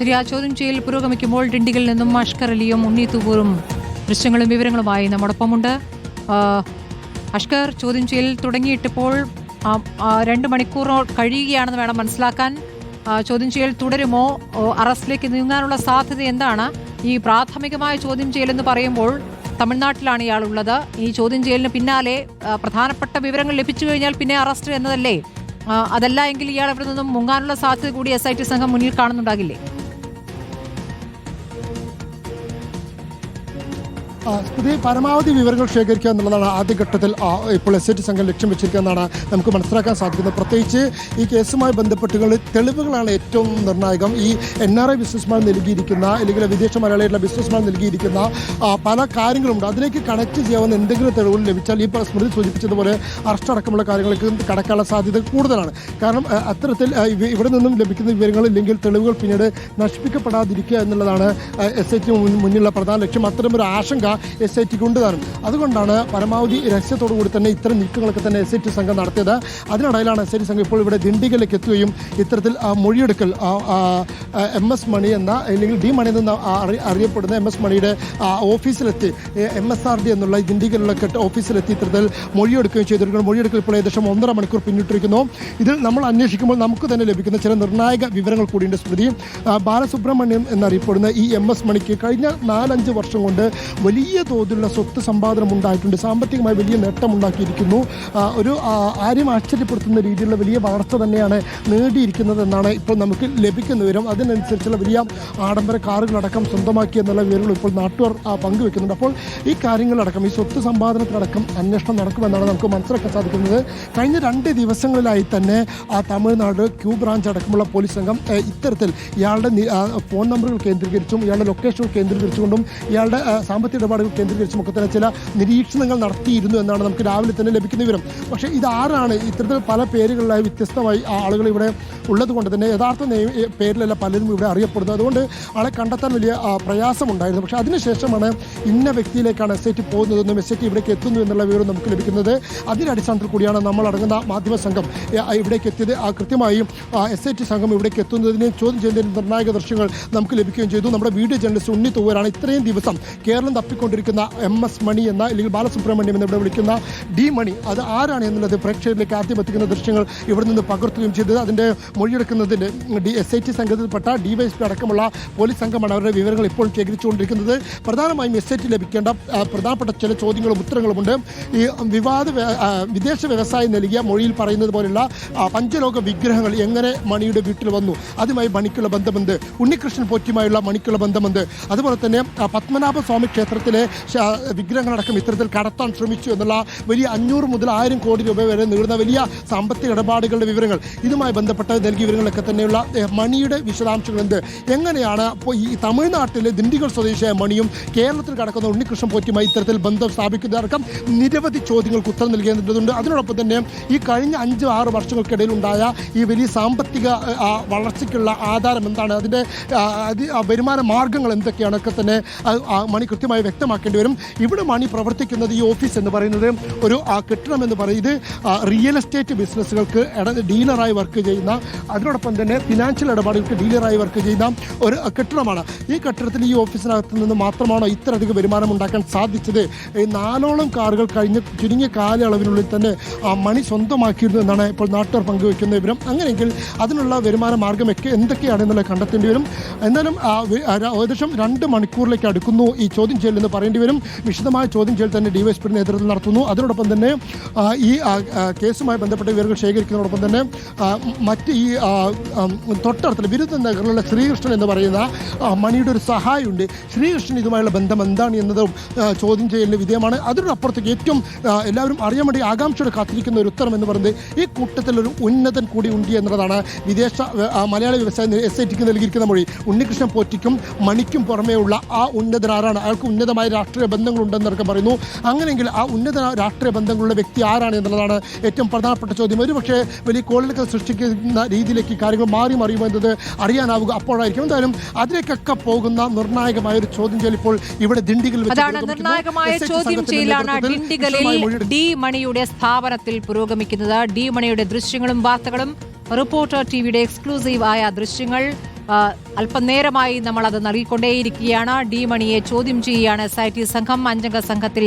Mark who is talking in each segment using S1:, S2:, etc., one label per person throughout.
S1: ശരി ആ ചോദ്യം ചെയ്യൽ പുരോഗമിക്കുമ്പോൾ ഡിണ്ടിഗിൽ നിന്നും അഷ്കർ അലിയും ഉണ്ണി തൂവൂറും ദൃശ്യങ്ങളും വിവരങ്ങളുമായി നമ്മോടൊപ്പമുണ്ട്. അഷ്കർ ചോദ്യം ചെയ്യൽ തുടങ്ങിയിട്ടിപ്പോൾ രണ്ട് മണിക്കൂറോ കഴിയുകയാണെന്ന് വേണം മനസ്സിലാക്കാൻ. ചോദ്യം ചെയ്യൽ തുടരുമോ? അറസ്റ്റിലേക്ക് നീങ്ങാനുള്ള സാധ്യത എന്താണ്? ഈ പ്രാഥമികമായ ചോദ്യം ചെയ്യലെന്ന് പറയുമ്പോൾ തമിഴ്നാട്ടിലാണ് ഇയാളുള്ളത് ഈ ചോദ്യം ചെയ്യലിന് പിന്നാലെ പ്രധാനപ്പെട്ട വിവരങ്ങൾ ലഭിച്ചു കഴിഞ്ഞാൽ പിന്നെ അറസ്റ്റ് എന്നതല്ലേ? അതല്ല എങ്കിൽ ഇയാൾ അവിടെ നിന്നും മുങ്ങാനുള്ള സാധ്യത കൂടി എസ് ഐ ടി സംഘം മുന്നിൽ കാണുന്നുണ്ടാകില്ലേ?
S2: സ്മൃതി പരമാവധി വിവരങ്ങൾ ശേഖരിക്കുക എന്നുള്ളതാണ് ആദ്യഘട്ടത്തിൽ ഇപ്പോൾ എസ് ഐ സംഘം ലക്ഷ്യം വെച്ചിരിക്കുന്നതാണ് നമുക്ക് മനസ്സിലാക്കാൻ സാധിക്കുന്നത്. പ്രത്യേകിച്ച് ഈ കേസുമായി ബന്ധപ്പെട്ടുള്ള തെളിവുകളാണ് ഏറ്റവും നിർണായകം. ഈ എൻ ആർ ഐ ബിസിനസ്മാൻ നൽകിയിരിക്കുന്ന അല്ലെങ്കിൽ വിദേശ മലയാളികളുടെ ബിസിനസ്മാൻ നൽകിയിരിക്കുന്ന പല കാര്യങ്ങളുണ്ട്. അതിലേക്ക് കണക്ട് ചെയ്യാവുന്ന എന്തെങ്കിലും തെളിവുകൾ ലഭിച്ചാൽ ഈ സ്മൃതി സൂചിപ്പിച്ചതുപോലെ അറസ്റ്റ് അടക്കമുള്ള കാര്യങ്ങൾക്ക് കടക്കാനുള്ള സാധ്യത കൂടുതലാണ്. കാരണം അത്തരത്തിൽ ഇവിടെ നിന്നും ലഭിക്കുന്ന വിവരങ്ങൾ ഇല്ലെങ്കിൽ തെളിവുകൾ പിന്നീട് നശിപ്പിക്കപ്പെടാതിരിക്കുക എന്നുള്ളതാണ് എസ് ഐ ടി മുന്നിലുള്ള പ്രധാന ലക്ഷ്യം. അത്തരമൊരു ആശങ്ക എസ് ഐ ടിക്ക് ഉണ്ട് അതുകൊണ്ടാണ് പരമാവധി രഹസ്യത്തോടു കൂടി തന്നെ ഇത്തരം നീക്കങ്ങളൊക്കെ തന്നെ എസ് ഐ ടി സംഘം നടത്തിയത്. അതിനിടയിലാണ് എസ് ഐ ടി സംഘം ഇപ്പോൾ ഇവിടെ ദിണ്ടിഗലിലേക്ക് എത്തുകയും ഇത്തരത്തിൽ മൊഴിയെടുക്കൽ എം എസ് മണി എന്ന അല്ലെങ്കിൽ ഡി മണി എന്ന അറിയപ്പെടുന്ന എം എസ് മണിയുടെ ഓഫീസിലെത്തി എം എസ് ആർ ഡി എന്നുള്ള ദിണ്ടിഗലുള്ള ഓഫീസിലെത്തി ഇത്തരത്തിൽ മൊഴിയെടുക്കുകയും ചെയ്തിരിക്കുന്നു. മൊഴിയെടുക്കൽ ഇപ്പോൾ ഏകദേശം ഒന്നര മണിക്കൂർ പിന്നിട്ടിരിക്കുന്നു. ഇതിൽ നമ്മൾ അന്വേഷിക്കുമ്പോൾ നമുക്ക് തന്നെ ലഭിക്കുന്ന ചില നിർണായക വിവരങ്ങൾ കൂടിയുണ്ട് സ്മൃതി. ബാലസുബ്രഹ്മണ്യം എന്നറിയപ്പെടുന്ന ഈ എം എസ് മണിക്ക് കഴിഞ്ഞ നാലഞ്ച് വർഷം കൊണ്ട് വലിയ തോതിലുള്ള സ്വത്ത് സമ്പാദനം ഉണ്ടായിട്ടുണ്ട്. സാമ്പത്തികമായി വലിയ നേട്ടം ഉണ്ടാക്കിയിരിക്കുന്നു. ഒരു ആരും ആശ്ചര്യപ്പെടുത്തുന്ന രീതിയിലുള്ള വലിയ വളർച്ച തന്നെയാണ് നേടിയിരിക്കുന്നത് എന്നാണ് ഇപ്പോൾ നമുക്ക് ലഭിക്കുന്ന വിവരം. അതിനനുസരിച്ചുള്ള വലിയ ആഡംബര കാറുകളടക്കം സ്വന്തമാക്കി എന്നുള്ള വിവരങ്ങൾ ഇപ്പോൾ നാട്ടുകാർ പങ്കുവെക്കുന്നുണ്ട്. അപ്പോൾ ഈ കാര്യങ്ങളടക്കം ഈ സ്വത്ത് സമ്പാദനത്തിലടക്കം അന്വേഷണം നടക്കുമെന്നാണ് നമുക്ക് മനസ്സിലാക്കാൻ സാധിക്കുന്നത്. കഴിഞ്ഞ രണ്ട് ദിവസങ്ങളിലായി തന്നെ ആ തമിഴ്നാട് ക്യൂ ബ്രാഞ്ച് അടക്കമുള്ള പോലീസ് സംഘം ഇത്തരത്തിൽ ഇയാളുടെ ഫോൺ നമ്പറുകൾ കേന്ദ്രീകരിച്ചും ഇയാളുടെ ലൊക്കേഷനുകൾ കേന്ദ്രീകരിച്ചുകൊണ്ടും ഇയാളുടെ സാമ്പത്തിക സാമ്പത്തിക ഇടപാടുകൾ കേന്ദ്രീകരിച്ചും ഒക്കെ തന്നെ ചില നിരീക്ഷണങ്ങൾ നടത്തിയിരുന്നു എന്നാണ് നമുക്ക് രാവിലെ തന്നെ ലഭിക്കുന്ന വിവരം. പക്ഷേ ഇതാരാണ്? ഇത്തരത്തിൽ പല പേരുകളിലായി വ്യത്യസ്തമായി ആളുകൾ ഇവിടെ ഉള്ളത് കൊണ്ട് തന്നെ യഥാർത്ഥ പേരിലല്ല പലരും ഇവിടെ അറിയപ്പെടുന്നത്. അതുകൊണ്ട് ആളെ കണ്ടെത്താൻ വലിയ പ്രയാസമുണ്ടായിരുന്നു. പക്ഷേ അതിനുശേഷമാണ് ഇന്ന വ്യക്തിയിലേക്കാണ് എസ് ഐ ടി പോകുന്നതെന്നും എസ് ഐ ടി ഇവിടേക്ക് എത്തുന്നു എന്നുള്ള വിവരം നമുക്ക് ലഭിക്കുന്നത്. അതിന്റെ അടിസ്ഥാനത്തിൽ കൂടിയാണ് നമ്മൾ അടങ്ങുന്ന മാധ്യമ സംഘം ഇവിടേക്ക് എത്തിയത്. കൃത്യമായും എസ് ഐ ടി സംഘം ഇവിടേക്ക് എത്തുന്നതിനെയും ചോദ്യം ചെയ്യുന്നതിന് നിർണായക ദൃശ്യങ്ങൾ നമുക്ക് ലഭിക്കുകയും ചെയ്തു. നമ്മുടെ വീഡിയോ ജേർണലിസ്റ്റ് ഉണ്ണി തൂവരാണ് ഇത്രയും ദിവസം കേരളം തപ്പിക്കൊണ്ടിരിക്കുന്ന എം എസ് മണി എന്ന അല്ലെങ്കിൽ ബാലസുബ്രഹ്മണ്യം എന്ന് ഇവിടെ വിളിക്കുന്ന ഡി മണി. അത് ആരാണ് എന്നുള്ളത് പ്രേക്ഷകരിലേക്ക് ആദ്യം എത്തിക്കുന്ന ദൃശ്യങ്ങൾ ഇവിടെ നിന്ന് പകർത്തുകയും ചെയ്തത്. അതിന്റെ മൊഴിയെടുക്കുന്നതിന് ഡി എസ് ഐ ടി സംഘത്തിൽപ്പെട്ട ഡി വൈ എസ് പി അടക്കമുള്ള പോലീസ് സംഘമാണ് അവരുടെ വിവരങ്ങൾ ഇപ്പോൾ ശേഖരിച്ചുകൊണ്ടിരിക്കുന്നത്. പ്രധാനമായും എസ് ഐ ടി ലഭിക്കേണ്ട പ്രധാനപ്പെട്ട ചില ചോദ്യങ്ങളും ഉത്തരങ്ങളുമുണ്ട്. ഈ വിവാദ വിദേശ വ്യവസായം നൽകിയ മൊഴിയിൽ പറയുന്നത് പോലുള്ള പഞ്ചലോക വിഗ്രഹങ്ങൾ എങ്ങനെ മണിയുടെ വീട്ടിൽ വന്നു? അതുമായി മണിക്കുള്ള ബന്ധമുണ്ട്. ഉണ്ണികൃഷ്ണൻ പോറ്റിയുമായുള്ള മണിക്കുള്ള ബന്ധമുണ്ട്. അതുപോലെ തന്നെ പത്മനാഭ സ്വാമി ക്ഷേത്രത്തിലെ വിഗ്രഹങ്ങളടക്കം ഇത്തരത്തിൽ കടത്താൻ ശ്രമിച്ചു എന്നുള്ള വലിയ അഞ്ഞൂറ് മുതൽ ആയിരം കോടി രൂപ വരെ നീളുന്ന വലിയ സാമ്പത്തിക ഇടപാടുകളുടെ വിവരങ്ങൾ. ഇതുമായി ബന്ധപ്പെട്ട് നൽകിയ വിവരങ്ങളൊക്കെ തന്നെയുള്ള മണിയുടെ വിശദാംശങ്ങൾ എന്ത്? എങ്ങനെയാണ് അപ്പോൾ ഈ തമിഴ്നാട്ടിലെ ദിണ്ടിഗൽ സ്വദേശിയായ മണിയും കേരളത്തിൽ കടക്കുന്ന ഉണ്ണികൃഷ്ണൻ പോറ്റിയുമായി ഇത്തരത്തിൽ ബന്ധം സ്ഥാപിക്കുന്നതടക്കം നിരവധി ചോദ്യങ്ങൾക്ക് ഉത്തരം നൽകേണ്ടതുണ്ട്. അതിനോടൊപ്പം തന്നെ ഈ കഴിഞ്ഞ അഞ്ച് ആറ് വർഷങ്ങൾക്കിടയിൽ ഉണ്ടായ ഈ വലിയ സാമ്പത്തിക വളർച്ചയ്ക്കുള്ള ആധാരം എന്താണ്? അതിന്റെ വരുമാന മാർഗങ്ങൾ എന്തൊക്കെയാണൊക്കെ തന്നെ മണി കൃത്യമായി വ്യക്തമാക്കേണ്ടി വരും. ഇവിടെ മണി പ്രവർത്തിക്കുന്നത് ഈ ഓഫീസ് എന്ന് പറയുന്നത് ഒരു കെട്ടിടം എന്ന് പറയുന്നത് റിയൽ എസ്റ്റേറ്റ് ബിസിനസ്സുകൾക്ക് ഡീലറായി വർക്ക് ചെയ്യുന്ന അതിനോടൊപ്പം തന്നെ ഫിനാൻഷ്യൽ ഇടപാടുകൾക്ക് ഡീലറായി വർക്ക് ചെയ്ത ഒരു കെട്ടിടമാണ്. ഈ കെട്ടിടത്തിൽ ഈ ഓഫീസിനകത്ത് നിന്ന് മാത്രമാണോ ഇത്രയധികം വരുമാനം ഉണ്ടാക്കാൻ സാധിച്ചത്? ഈ നാലോളം കാറുകൾ കഴിഞ്ഞ ചുരുങ്ങിയ കാലയളവിനുള്ളിൽ തന്നെ ആ മണി സ്വന്തമാക്കിയിരുന്നു എന്നാണ് ഇപ്പോൾ നാട്ടുകാർ പങ്കുവയ്ക്കുന്ന വിവരം. അങ്ങനെയെങ്കിൽ അതിനുള്ള വരുമാന മാർഗം ഒക്കെ എന്തൊക്കെയാണ് എന്നുള്ളത് കണ്ടെത്തേണ്ടി വരും. ആ, ഏകദേശം രണ്ട് മണിക്കൂറിലേക്ക് അടുക്കുന്നു ഈ ചോദ്യം ചെയ്യൽ എന്ന് പറയേണ്ടി വരും. വിശദമായ ചോദ്യം ചെയ്യൽ തന്നെ ഡിവൈഎസ്പിയുടെ നേതൃത്വത്തിൽ നടത്തുന്നു. അതിനോടൊപ്പം തന്നെ ഈ കേസുമായി ബന്ധപ്പെട്ട വിവരങ്ങൾ ശേഖരിക്കുന്നതോടൊപ്പം തന്നെ മറ്റ് ഈ തൊട്ടടുത്തുള്ള വിരുദ്ധ നഗറിലുള്ള ശ്രീകൃഷ്ണൻ എന്ന് പറയുന്ന മണിയുടെ ഒരു സഹായമുണ്ട് ശ്രീകൃഷ്ണൻ ഇതുമായുള്ള ബന്ധം എന്താണ് എന്നതും ചോദ്യം ചെയ്യലിന് വിധേയമാണ്. അതിനപ്പുറത്തേക്ക് ഏറ്റവും എല്ലാവരും അറിയാൻ വേണ്ടി ആകാംക്ഷയോടെ കാത്തിരിക്കുന്ന ഒരു ഉത്തരം എന്ന് പറയുന്നത് ഈ കൂട്ടത്തിൽ ഒരു ഉന്നതൻ കൂടി ഉണ്ട് എന്നുള്ളതാണ്. വിദേശ മലയാള വ്യവസായ എസ് ഐ ടിക്ക് നൽകിയിരിക്കുന്ന മൊഴി. ഉണ്ണികൃഷ്ണൻ പോറ്റിക്കും മണിക്കും പുറമേയുള്ള ആ ഉന്നതൻ ആരാണ്? അയാൾക്ക് ഉന്നതമായ രാഷ്ട്രീയ ബന്ധങ്ങളുണ്ടെന്നൊക്കെ പറയുന്നു. അങ്ങനെയെങ്കിൽ ആ ഉന്നത രാഷ്ട്രീയ ബന്ധങ്ങളുള്ള വ്യക്തി ആരാണ് എന്നുള്ളതാണ് ഏറ്റവും പ്രധാനപ്പെട്ട ചോദ്യം. ഒരു പക്ഷേ വലിയ കോളിലൊക്കെ സൃഷ്ടിക്കുന്ന രീതിയിലേക്ക് കാര്യങ്ങൾ മാറി മറിയുമോ എന്നത് അറിയാനാവുക അപ്പോഴായിരിക്കും എന്തായാലും അതിലേക്കൊക്കെ പോകുന്ന നിർണായകമായ ഒരു ചോദ്യം ചെയ്യൽ ഇപ്പോൾ ഇവിടെ ദിണ്ടിഗൽ
S1: അതാണ്. നിർണായകമായ ചോദ്യം ചെയ്യലാണ്. ഡി മണിയുടെ സ്ഥാപനത്തിൽ പുരോഗമിക്കുന്നത് ഡി മണിയുടെ ദൃശ്യങ്ങളും വാർത്തകളും റിപ്പോർട്ടർ ടി വിയുടെ എക്സ്ക്ലൂസീവ് ആയ ദൃശ്യങ്ങൾ അല്പനേരമായി നമ്മൾ അത് നൽകിക്കൊണ്ടേയിരിക്കുകയാണ് ഡി മണിയെ ചോദ്യം ചെയ്യുകയാണ് എസ് ഐ ടി സംഘം അഞ്ചംഗ സംഘത്തിൽ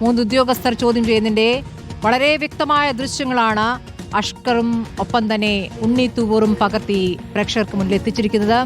S1: മൂന്ന് ഉദ്യോഗസ്ഥർ ചോദ്യം ചെയ്യുന്നതിന്റെ വളരെ വ്യക്തമായ ദൃശ്യങ്ങളാണ് അഷ്കറും ഒപ്പം തന്നെ ഉണ്ണി തൂവൂറും പകർത്തി പ്രേക്ഷകർക്ക് മുന്നിൽ എത്തിച്ചിരിക്കുന്നത്.